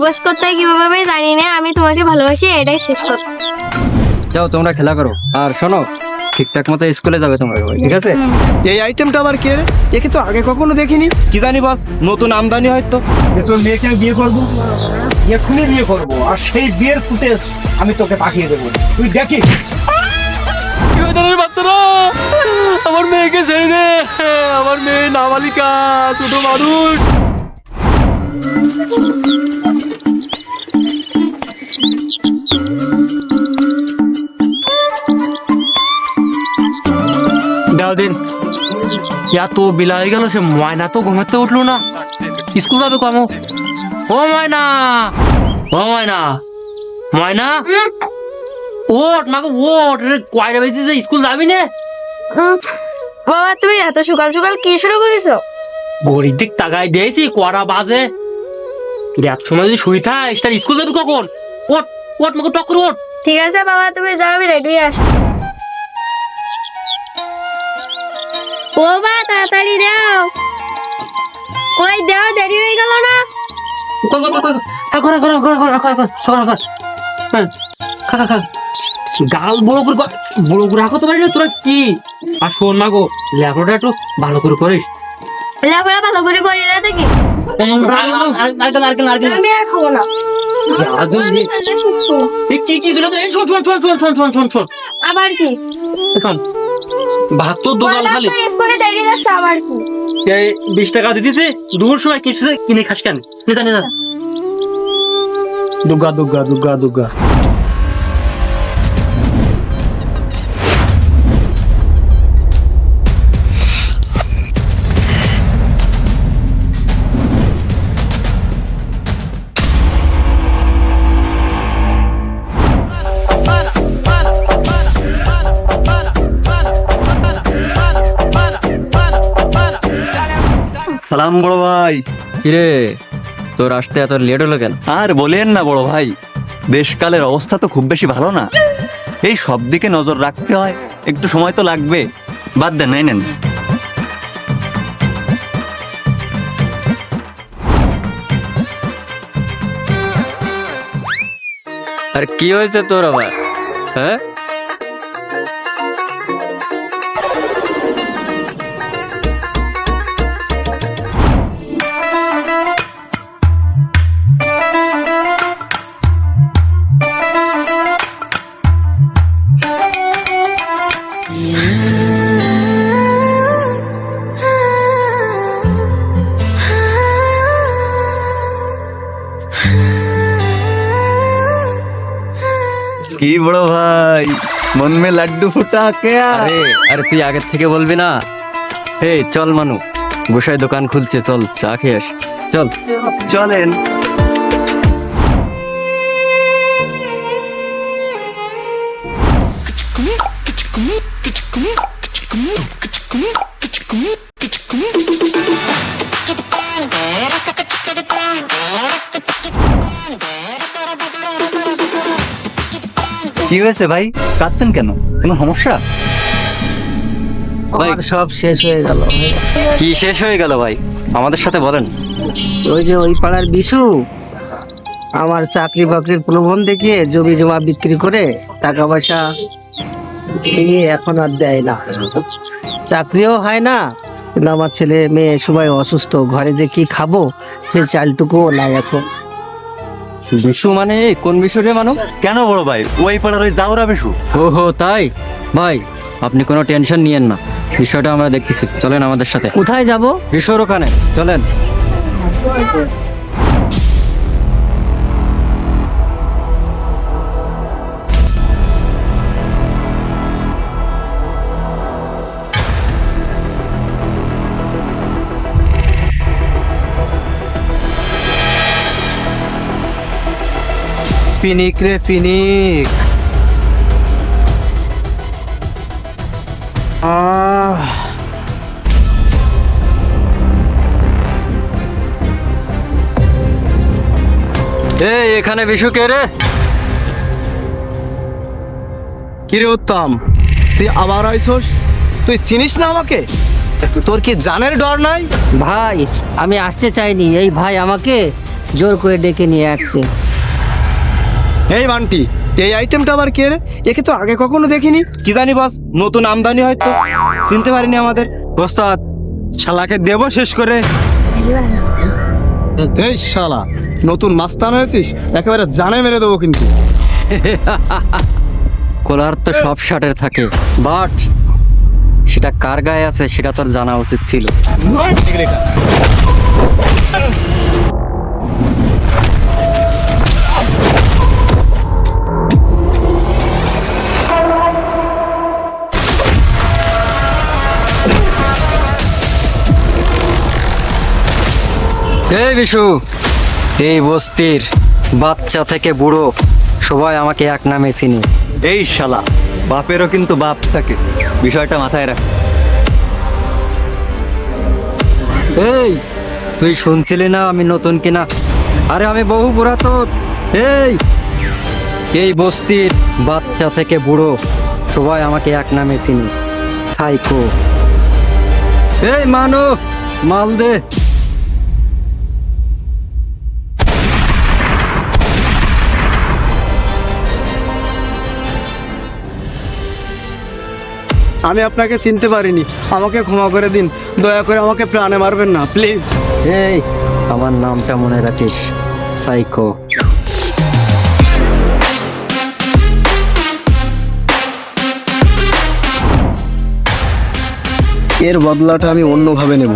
Propose করতে হয় কীভাবে আমি জানি না আমি তোমাকে ভালোবাসি এটাই শেষ কথা। যাও তোমরা খেলা করো। আর শোনো ঠিকঠাক মতো স্কুলে যাবে তোমরা সবাই, ঠিক আছে? এই আইটেমটা আবার কে রে? একে তো আগে কখনো দেখিনি? কি জানি বস নতুন আমদানি হয়তো। তোর মেয়েকে আমি বিয়ে করব? এখনই বিয়ে করব আর সেই বিয়ের ফুটেজ আমি তোকে পাঠিয়ে দেবো। তুই দেখিস বাচ্চারা? আমার মেয়েকে ছেড়ে দে। আমার মেয়ে নাবালিকা ছোট মানুষ। দাও দিন। এত বিলা হয়ে গেল সে ময়না তো ঘুমাতে উঠল না। স্কুল যাবে কমো। ও ময়না ও ময়না ময়না ওট মাকে ওট কয়টা বেজে যে স্কুল যাবি না? বাবা তুমি এত সকাল সকাল কি শুরু করেছ? ঘড়ির দিক তাকায় দিয়েছি কটা বাজে। তুই সময় যদি শুই থাকিস তার স্কুল যাবি কখন ওট ওট মাকে টক্কর ওট ঠিক আছে বাবা তুমি যাও আমি রেডি হয়ে আসি ও বা তাড়াতাড়ি দাও কই দাও দেরি হয়ে গেল না কর কর কর হ্যাঁ খা খা খা গাল বড় করে কর। বড় করে রাখো তো পারি না তোরা কি আর শোন না গো লেখাটা একটু ভালো করে করিস লেখাপড়া ভালো করে করি না দেখি ভাত তো দোকান খালি দেরি বিশ টাকা দিতেছি দুপুর সময় কিছু কিনে খাস কেন নিতা নিতা দুর্গা দুর্গা দুর্গা সালাম বড় ভাই। কিরে তোর আসতে এত লেট হলো কেন? আর বলেন না বড় ভাই দেশকালের অবস্থা তো খুব বেশি ভালো না। এই সব দিকে নজর রাখতে হয় একটু সময় তো লাগবে। বাদ দেন নাই নেন। আর কি হয়েছে তোর আবার? হ্যাঁ? কি বড় ভাই মন মে লাড্ডু ফুটা কে আরে আরে তুই আগের থেকে বলবি না? হে চল মানু গোসাই দোকান খুলছে চল চা খেয়ে আস। চল। চলেন। কি হয়েছে ভাই? কাঁদছেন কেন? কোনো সমস্যা? ভাই সব শেষ হয়ে গেল। কি শেষ হয়ে গেল ভাই? আমাদের সাথে বলেন। ওই যে ওই পাড়ার বিশু আমার চাকরি বাকরির প্রলোভন দেখিয়ে জমি জমা বিক্রি করে টাকা পয়সা নিয়ে এখন আর দেয় না। চাকরিও হয় না কিন্তু আমার ছেলে মেয়ে সবাই অসুস্থ ঘরে যে কি খাব সে চালটুকুও নাই এখন। বিশু মানে কোন বিশু রে মানু? কেন বড় ভাই? ওই পাড়ার ওই যাওরা বিশু। ওহো তাই? ভাই আপনি কোনো টেনশন নিয়েন না। বিষয়টা আমরা দেখতেছি। চলেন আমাদের সাথে। কোথায় যাব? বিশুর ওখানে। চলেন। পিনিক রে, পিনিক। এই, এখানে বিশু কে রে? কিরে উত্তম? তুই আবার আইছস তুই চিনিস না আমাকে? তোর কি জানের ডর নাই? ভাই, আমি আসতে চাইনি। এই ভাই আমাকে জোর করে ডেকে নিয়ে আসছে। এই বান্টি এই আইটেমটা আবার কে রে? একে তো আগে কখনো দেখিনি। কি জানি বস নতুন আমদানি হয়তো। চিনতে পারিনি আমাদের। ওস্তাদ শালাকে দেবো শেষ করে। এই শালা নতুন মাস্তান হয়েছিস? একেবারে জানে মেরে দেবো কিন্তু। কোলার তো সব শার্টের থাকে। বাট সেটা কার গায়ে আছে সেটা তোর জানা উচিত ছিল। এই বিশু এই বস্তির বাচ্চা থেকে বুড়ো সবাই আমাকে এক নামে চিনি। এই শালা বাপেরও কিন্তু বাপ থাকে। বিষয়টা মাথায় রাখ। এই তুই শুনছিলি না আমি নতুন কিনা? আরে আমি বহু পুরাতন। এই এই বস্তির বাচ্চা থেকে বুড়ো সবাই আমাকে এক নামে চিনি। সাইকো। এই মানো মাল দে। আমি আপনাকে চিনতে পারিনি। আমাকে ক্ষমা করে দিন। দয়া করে আমাকে প্রাণে মারবেন না প্লিজ। এই আমার নামটা মনে রাখিস সাইকো। এর বদলাটা আমি অন্যভাবে নেব।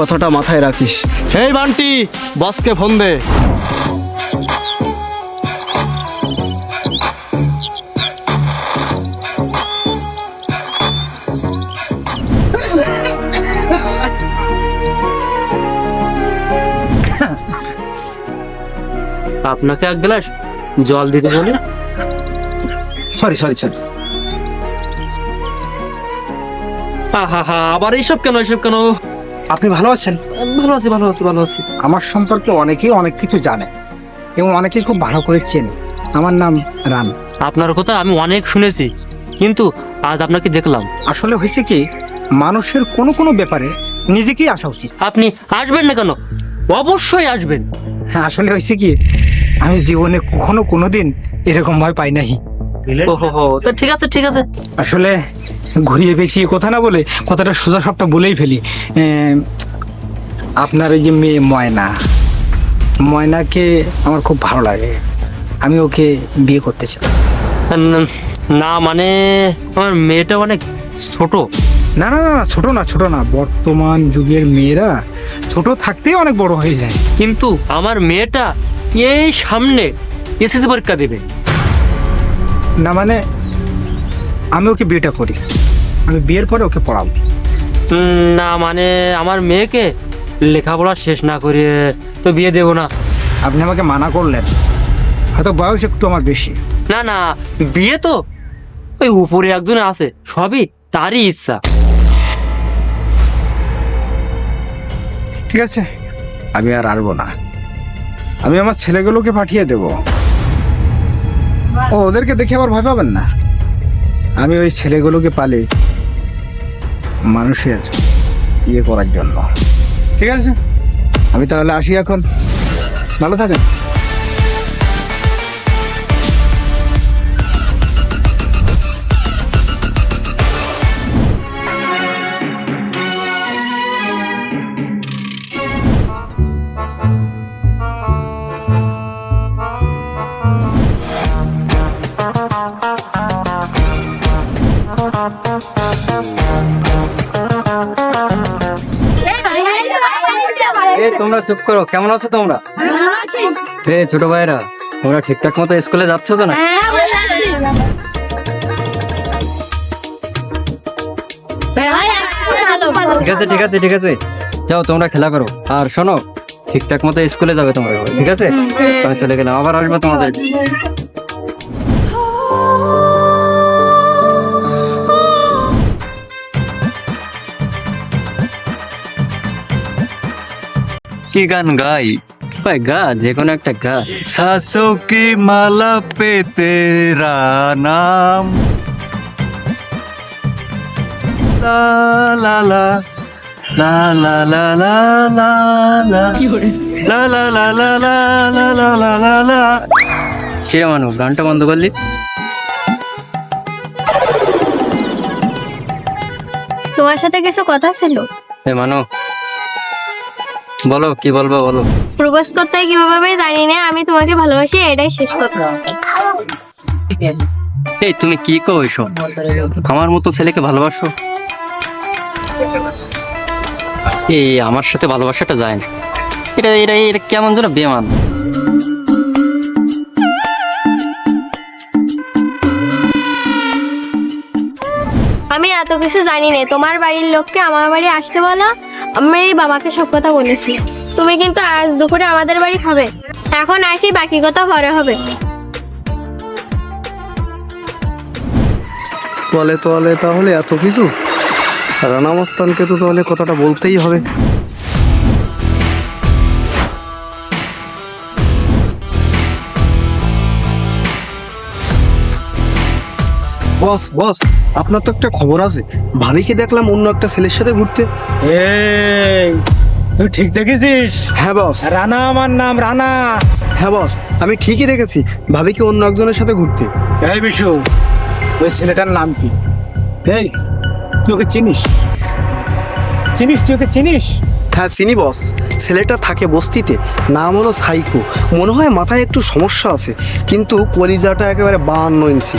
কথাটা মাথায় রাখিস। এই বান্টি বসকে ফোন দে। আপনাকে এক গ্লাস জল দিতে বলি? সরি সরি সরি আহা হা আবার এইসব কেন এইসব কেন? আপনি ভালো আছেন? ভালো আছি ভালো আছি ভালো আছি। আমার সম্পর্কে অনেকেই অনেক কিছু জানে এবং অনেকেই খুব ভালো করে চেনে। আমার নাম রান আপনার কথা আমি অনেক শুনেছি কিন্তু আজ আপনাকে দেখলাম। আসলে হয়েছে কি মানুষের কোনো কোনো ব্যাপারে নিজেকেই আসা উচিত। আপনি আসবেন না কেন? অবশ্যই আসবেন। হ্যাঁ আসলে হয়েছে কি আমি জীবনে কখনো কোনোদিন এরকম ভয় পাই নাই ওহো হো তা ঠিক আছে ঠিক আছে। আসলে ঘুরিয়ে পেঁচিয়ে কথা না বলে কথাটা সোজা সবটা বলেই ফেলি। আপনার এই যে মেয়ে ময়না ময়নাকে আমার খুব ভালো লাগে। আমি ওকে বিয়ে করতে চাই। না মানে আমার মেয়েটা অনেক ছোট। না না না না, ছোট না ছোট না বর্তমান যুগের মেয়েরা ছোট থাকতেই অনেক বড় হয়ে যায়। কিন্তু আমার মেয়েটা এই সামনে এসএসসি পরীক্ষা দেবে। না মানে আমি ওকে বিয়েটা করি। আমি বিয়ের পরে ওকে পড়াবো। না মানে আমার মেয়েকে লেখাপড়া শেষ না করে তো বিয়ে দেবো না। আপনি আমাকে মানা করলেন। হয়তো বয়স একটু আমার বেশি। না না বিয়ে তো ওই উপরে একজন আছে সবই তারই ইচ্ছা। ঠিক আছে আমি আর আরবো না। আমি আমার ছেলেগুলোকে পাঠিয়ে দেব। ও, ওদেরকে দেখে আবার ভয় পাবেন না? আমি ওই ছেলেগুলোকে পালি মানুষের ইয়ে করার জন্য। ঠিক আছে? আমি তাহলে আসি এখন। ভালো থাকেন। তোমরা চুপ করো কেমন আছো তোমরা? এ ছোট ভাইরা তোমরা ঠিকঠাক মতো স্কুলে যাচ্ছ তো না? ঠিক আছে ঠিক আছে ঠিক আছে। যাও তোমরা খেলা করো। আর শোনো ঠিকঠাক মতো স্কুলে যাবে তোমরা ঠিক আছে? চলে গেলাম আবার আসবে তোমাদের। কি গান গাই ভাই গা যে কোনো একটা গা সাসো কি মালা পে তেরা নাম লা লা লা লা লা লা লা লা লা লা লা লা লা লা লা লা লা গানটা বন্ধ করলি তোমার সাথে কিছু কথা ছিল হে মানো বলো কি বলব বলো? প্রপোজ করতে কীভাবে জানি না আমি তোমাকে ভালোবাসি এটাই শেষ কথা। এই তুমি কি কো এসব? আমার মতো ছেলেকে ভালোবাসো? এই আমার সাথে ভালোবাসাটা যায় না। এটা এটা এটা কেমন যেন বেমান। আমি এত কিছু জানি না তোমার বাড়ির লোককে আমার বাড়ি আসতে বলো? আমি বাবাকে সব কথা বলেছি। তুমি কিন্তু আজ দুপুরে আমাদের বাড়ি খাবে। এখন আসি, বাকি কথা পরে হবে। তলে তলে তাহলে এত কিছু? রানা মস্তানকে তো তাহলে কথাটা বলতেই হবে। বস বস, আপনার তো একটা খবর আছে। ভাবিকে দেখলাম অন্য একটা ছেলের সাথে ঘুরতে। এই তুই ঠিক দেখেছিস? হ্যাঁ বস। রানা আমার নাম রানা। হ্যাঁ বস আমি ঠিকই দেখেছি। ভাবিকে অন্য একজনের সাথে ঘুরতে? এই বিশু ওই ছেলেটার নাম কি? এই তুই ওকে চিনিস? চিনিস তুই ওকে চিনিস? হ্যাঁ চিনি বস। ছেলেটা থাকে বস্তিতে নাম হলো সাইকো। মনে হয় মাথায় একটু সমস্যা আছে কিন্তু কলিজাটা একেবারে বাহান্ন ইঞ্চি।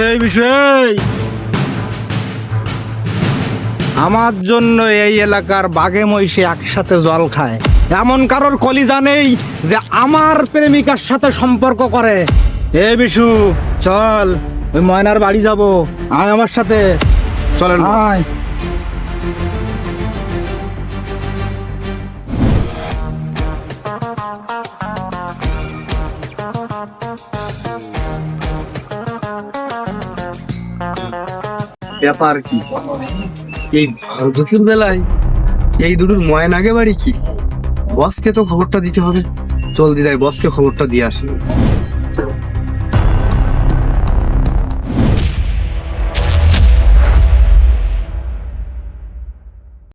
এই বিষয় আমার জন্য এই এলাকার বাঘে মহিষে একসাথে জল খায়। এমন কারোর কলিজা নেই যে আমার প্রেমিকার সাথে সম্পর্ক করে। এ বিশু চল ওই ময়নার বাড়ি যাব। আয় আমার সাথে। চলেন আয়। ব্যাপার কি? এই ভর দুপুর বেলায় এই দুটোর ময়নাগে বাড়ি কি? বসকে তো খবরটা দিতে হবে। জলদি যাই বসকে খবরটা দিয়ে আসি।